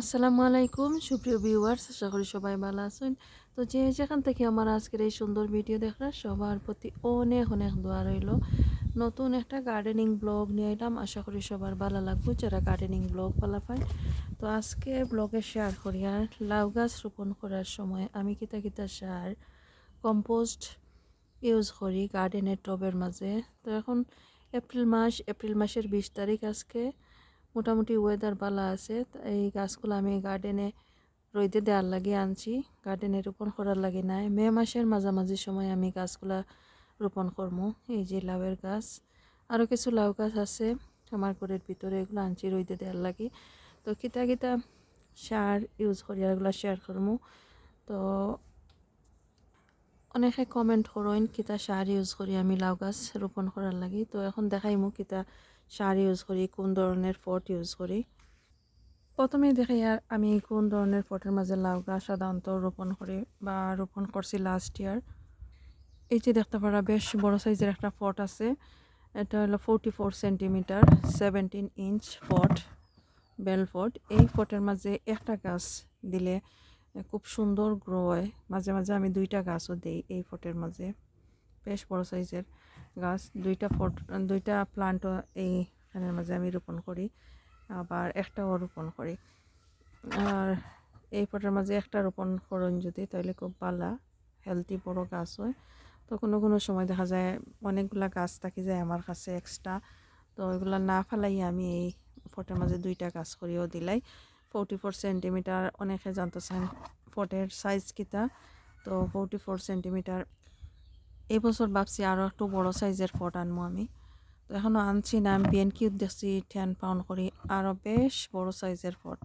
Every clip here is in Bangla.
আসসালামু আলাইকুম। সুপ্রিয় ভিউয়ার্স, আশা করি সবাই ভালো আছেন। তো যে যেখান থেকে আমার আজকের এই সুন্দর ভিডিও দেখার সবার প্রতি অনেক অনেক দোয়া রইল। নতুন একটা গার্ডেনিং ব্লগ নিয়ে এলাম। আশা করি সবার ভালো লাগবে, যারা গার্ডেনিং ব্লগ পালা পায়। তো আজকে ব্লগে শেয়ার করি, আর লাউ গাছ রোপণ করার সময় আমি কিতা কিতা সার কম্পোস্ট ইউজ করি গার্ডেনের টবের মাঝে। তো এখন এপ্রিল মাস, এপ্রিল মাসের বিশ তারিখ আজকে। মোটামুটি ওয়েদার ভালো আছে। এই গাছগুলো আমি গার্ডেনে রইতে দেওয়ার লাগে আনছি। গার্ডেনে রোপণ করার লাগে নাই। মে মাসের মাঝামাঝি সময় আমি গাছগুলা রোপণ করব এই যে লাউয়ের গাছ। আরও কিছু লাউ গাছ আছে। আমার ঘরের ভিতরে এগুলো আনছি রইতে দেওয়ার লাগে। তো কিতা কিতা সার ইউজ করি এগুলো শেয়ার করব তো অনেকে কমেন্ট করেন কিতা সার ইউজ করি আমি লাউ গাছ রোপণ করার লাগি। তো এখন দেখাইমু কিতা সার ইউজ করি, কোন ধরনের ফট ইউজ করি। প্রথমেই দেখাই আর আমি কোন ধরনের ফটের মাঝে লাউ গাছ সাধারণত রোপণ করি বা রোপণ করছি লাস্ট ইয়ার এই যে দেখতে পারা, বেশ বড় সাইজের একটা ফট আছে। এটা হলো forty four centimetre seventeen inch ফট বেল ফট এই ফটের মাঝে একটা গাছ দিলে খুব সুন্দর গ্রো হয়। মাঝে মাঝে আমি দুইটা গাছও দিই এই ফটের মাঝে। বেশ বড় সাইজের গাছ, দুইটা ফট, দুইটা প্লান্টও এইখানের মাঝে আমি রোপণ করি, আবার একটাও রোপণ করি। আর এই ফটের মাঝে একটা রোপণ করুন যদি, তাহলে খুব ভালো হেলদি বড় গাছ হয়। তো কোনো কোনো সময় দেখা যায় অনেকগুলা গাছ থাকি যায় আমার কাছে এক্সট্রা তো ওইগুলো না ফেলাই আমি এই ফটের মাঝে দুইটা গাছ করিও দিলাই। ফোরটি ফোর সেন্টিমিটার অনেকে জানতে চান ফটের সাইজ কিতা, তো ফোরটি ফোর সেন্টিমিটার এই বছর ভাবছি আরও একটু বড় সাইজের ফট আনব আমি। তো এখনও আনছি না, আমি বিএন কিউ দেখছি টেন পাউন্ড করি আরও বেশ বড় সাইজের ফট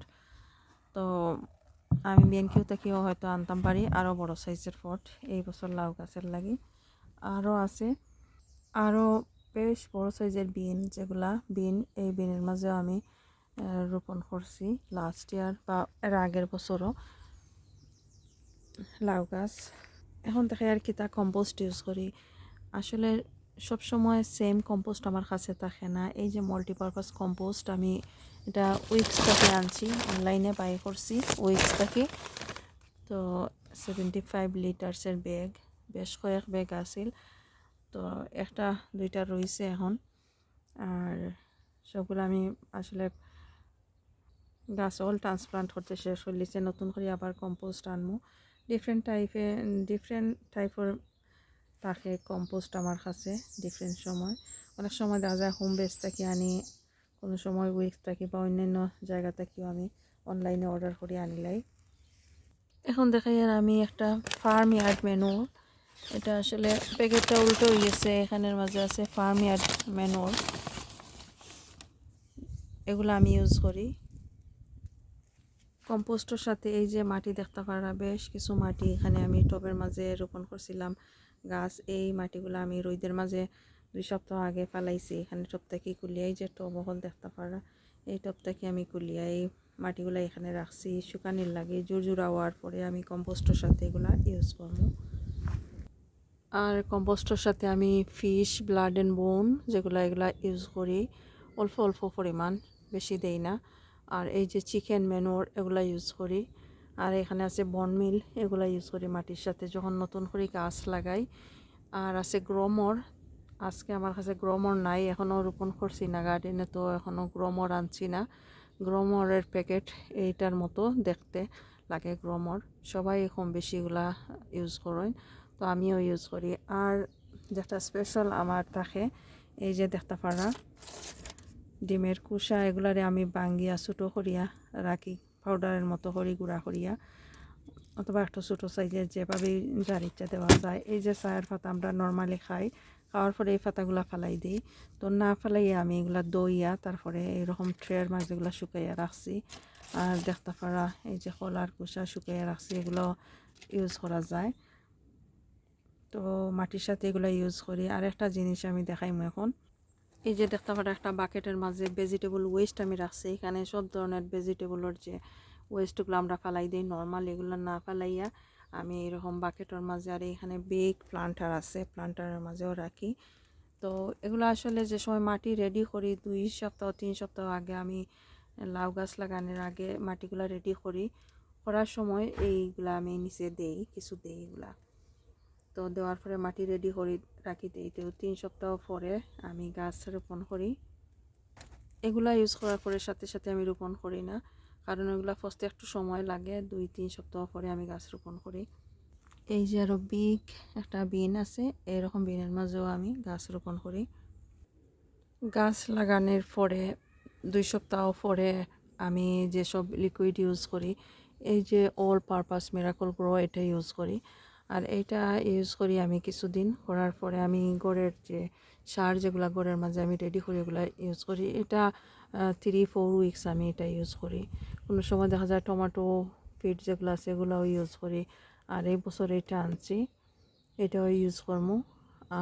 তো আমি বিএনকিউ থেকেও হয়তো আনতাম পারি আরও বড় সাইজের ফট এই বছর লাউ গাছের লাগি। আরও আছে আরও বেশ বড় সাইজের বিন, যেগুলা বিন, এই বিনের মাঝেও আমি রোপণ করছি লাস্ট ইয়ার বা এর আগের বছরও। লাউ গাছ। এখন দেখে আর কি তা কম্পোস্ট ইউজ করি। আসলে সব সময় সেম কম্পোস্ট আমার কাছে থাকে না। এই যে মাল্টিপারপাস কম্পোস্ট আমি এটা উইক্স থেকে আনছি অনলাইনে বাই করছি উইক্স থেকে। তো সেভেন্টি ফাইভ লিটার্সের ব্যাগ বেশ কয়েক ব্যাগ আছিল। তো একটা, দুইটা রয়েছে এখন। আর সবগুলো আমি আসলে গাছ অল ট্রান্সপ্লান্ট করতে শেষ হলিছে নতুন করে আবার কম্পোস্ট আনব। ডিফারেন্ট টাইপে ডিফারেন্ট টাইপের থাকে কম্পোস্ট আমার কাছে ডিফারেন্ট সময়। অনেক সময় দেখা যায় হোম বেস থেকে আনি, কোনো সময় উইক্স থাকি বা অন্যান্য জায়গা থেকেও আমি অনলাইনে অর্ডার করে আনিলাই এখন দেখাই আর আমি একটা ফার্ম ইয়ার্ড মেনু এটা আসলে প্যাকেটটা উল্টো হয়ে গেছে, এখানের মাঝে আছে ফার্ম ইয়ার্ড মেনুর এগুলো আমি ইউজ করি। কম্পোস্টের সাথে এই যে মাটি দেখতে পারা বেশ কিছু মাটি এখানে আমি টবের মাঝে রোপণ করছিলাম। গাছ, এই মাটিগুলো আমি রোদের মাঝে দুই সপ্তাহ আগে ফেলাইছি। এখানে টব থেকে কুলিয়া, এই যে টব হল দেখতে পারা এই টব থেকে আমি কুলিয়া এই মাটিগুলো এখানে রাখছি। শুকানির লাগে, জোর জোড়া হওয়ার পরে আমি কম্পোস্টের সাথে এগুলা ইউজ করব। আর কম্পোস্টের সাথে আমি ফিশ ব্লাড অ্যান্ড বোন যেগুলো এগুলা ইউজ করি, অল্প অল্প পরিমাণ, বেশি দেই না। আর এই যে চিকেন মেনুর এগুলা ইউজ করি। আর এখানে আছে বনমিল এগুলা ইউজ করি মাটির সাথে যখন নতুন করে গাছ লাগাই। আর আছে গ্রোমর আজকে আমার কাছে গ্রোমর নাই এখনও রোপণ করছি না গার্ডেনে তো এখনও গ্রোমর আনছি না। গ্রোমরের প্যাকেট এইটার মতো দেখতে লাগে গ্রোমর সবাই কম বেশিগুলা ইউজ করেন, তো আমিও ইউজ করি। আর যেটা স্পেশাল আমার থাকে, এই যে দেখতে পারা ডিমের কুসা, এগুলারে আমি বাঙ্গিয়া ছোটো করিয়া রাখি পাউডারের মতো করি গুঁড়া করিয়া, অথবা একটা ছোটো সাইজের যেভাবে যার ইচ্ছা দেওয়া যায়। এই যে চায়ের পাতা আমরা নর্মালি খাই, খাওয়ার পরে এই পাতাগুলা ফালাই দিই। তো না ফালাইয়া আমি এগুলা দইয়া, তারপরে এরকম ট্রের মাঝেগুলা শুকাইয়া রাখছি। আর দেখতে পারা এই যে কলার কুসা শুকাইয়া রাখছি, এগুলো ইউজ করা যায়। তো মাটির সাথে এগুলো ইউজ করি। আর একটা জিনিস আমি দেখাই দেখাইমু এখন। এই যে দেখতে পারা একটা বাকেটের মাঝে ভেজিটেবল ওয়েস্ট আমি রাখছি। এখানে সব ধরনের ভেজিটেবলের যে ওয়েস্টগুলো আমরা ফেলাই দিই নর্মাল এগুলো না ফেলাইয়া আমি এরকম বাকেটের মাঝে আর এখানে বেগ প্লান্টার আছে প্লান্টারের মাঝেও রাখি। তো এগুলো আসলে যে সময় মাটি রেডি করি, দুই সপ্তাহ, তিন সপ্তাহ আগে আমি লাউ গাছ লাগানোর আগে মাটিগুলা রেডি করি। করার সময় এইগুলা আমি নিচে দেই, কিছু দেই এগুলা। তো দেওয়ার পরে মাটি রেডি করে, রাখি দিই। তো তিন সপ্তাহ পরে আমি গাছ রোপণ করি। এগুলা ইউজ করার পরে সাথে সাথে আমি রোপণ করি না, কারণ ওইগুলা ফার্স্টে একটু সময় লাগে। দুই, তিন সপ্তাহ পরে আমি গাছ রোপণ করি। এই যে আরও বিগ একটা বিন আছে, এরকম বিনের মাঝেও আমি গাছ রোপণ করি। গাছ লাগানোর পরে, দুই সপ্তাহ পরে আমি যেসব লিকুইড ইউজ করি, এই যে অল পারপাস মিরাকল গ্রো এটা ইউজ করি। আর এইটা ইউজ করি আমি কিছুদিন। করার পরে আমি গড়ের যে সার যেগুলো গড়ের মাঝে আমি রেডি করি, ওগুলো ইউজ করি। এটা থ্রি ফোর উইকস আমি এটা ইউজ করি। কোনো সময় দেখা যায় টমেটো ফিড যেগুলো আছে, এগুলোও ইউজ করি। আর এই বছর এটা আনছি, এটাও ইউজ করব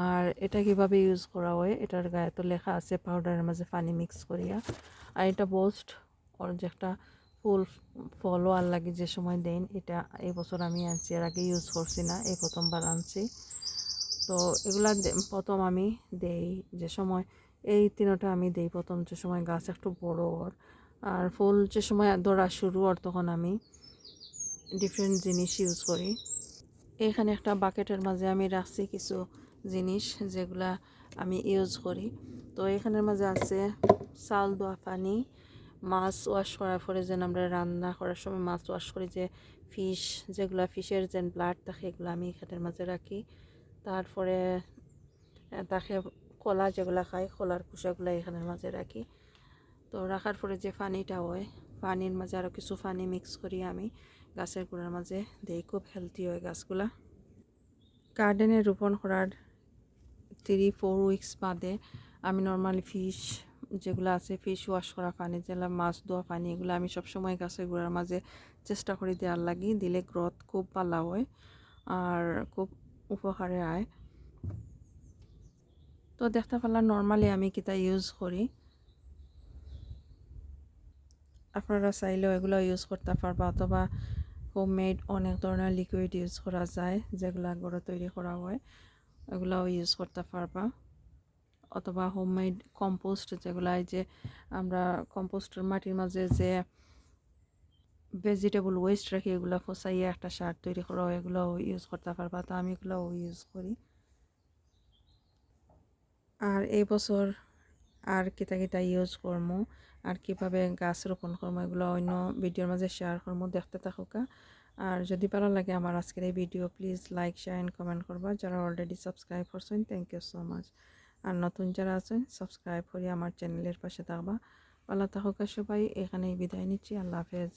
আর এটা কীভাবে ইউজ করা হয়, এটার গায়ে তো লেখা আছে পাউডারের মাঝে পানি মিক্স করিয়া। আর এটা বোস্ট ওর যে একটা ফুল ফলও আর লাগে যে সময় দেন, এটা এই বছর আমি আনছি। এর আগে ইউজ করছি না, এই প্রথমবার আনছি। তো এগুলা প্রথম আমি দেই যে সময়, এই তিনটা আমি দেই প্রথম যে সময় গাছ একটু বড় ওর আর ফুল যে সময় ধরা শুরু ওর তখন আমি ডিফারেন্ট জিনিস ইউজ করি। এখানে একটা বাকেটের মাঝে আমি রাখছি কিছু জিনিস যেগুলা আমি ইউজ করি। তো এখানের মাঝে আছে চাল দোয়া পানি মাছ ওয়াশ করার পরে যেন আমরা রান্না করার সময় মাছ ওয়াশ করি যে ফিশ যেগুলা ফিশের যেন ব্লাড থাকে এগুলো আমি এখানের মাঝে রাখি। তারপরে তাকে কলা যেগুলা খাই, কলার কুসাগুলো এখানের মাঝে রাখি। তো রাখার পরে যে পানিটা হয়, পানির মাঝে আরও কিছু পানি মিক্স করি আমি গাছের গোড়ার মাঝে। দেই খুব হেলদি হয় গাছগুলা। গার্ডেনে রোপণ করার থ্রি ফোর উইকস বাদে আমি নর্মালি ফিশ যেগুলো আছে ফিশ ওয়াশ করা পানি, যেগুলো মাছ ধোয়া পানি, এগুলো আমি সবসময় গাছের গোড়ার মাঝে চেষ্টা করি দেওয়ার লাগি, দিলে গ্রোথ খুব ভালো হয় আর খুব উপকারে আয়। তো দেখতে পেলাম নর্মালি আমি কিতা ইউজ করি। আপনারা চাইলেও এগুলো ইউজ করতে পারবা অথবা হোমমেড অনেক ধরনের লিকুইড ইউজ করা যায়, যেগুলো ঘরে তৈরি করা হয়, এগুলোও ইউজ করতে পারবা। অথবা হোমমেড কম্পোস্ট যেগুলো যে আমরা কম্পোস্টের মাটির মাঝে যে ভেজিটেবল ওয়েস্ট রাখি, এগুলো ফসাইয়ে একটা সার তৈরি করা হয় ইউজ করতে পারবা। তো আমি এগুলোও ইউজ করি। আর এই বছর আর কিতা কিতা ইউজ করব আর কীভাবে গাছ রোপণ করব এগুলো অন্য ভিডিওর মাঝে শেয়ার করব দেখতে থাকুকা আর যদি ভালো লাগে আমার আজকের এই video please like share and comment করবা। যারা অলরেডি সাবস্ক্রাইব করছেন থ্যাংক ইউ সো মাচ আর নতুন যারা আছেন সাবস্ক্রাইব করে আমার চ্যানেলের পাশে থাকবা। আল্লাহ তাহকা সবাই, এখানেই বিদায় নিচ্ছি। আল্লাহ হাফেজ।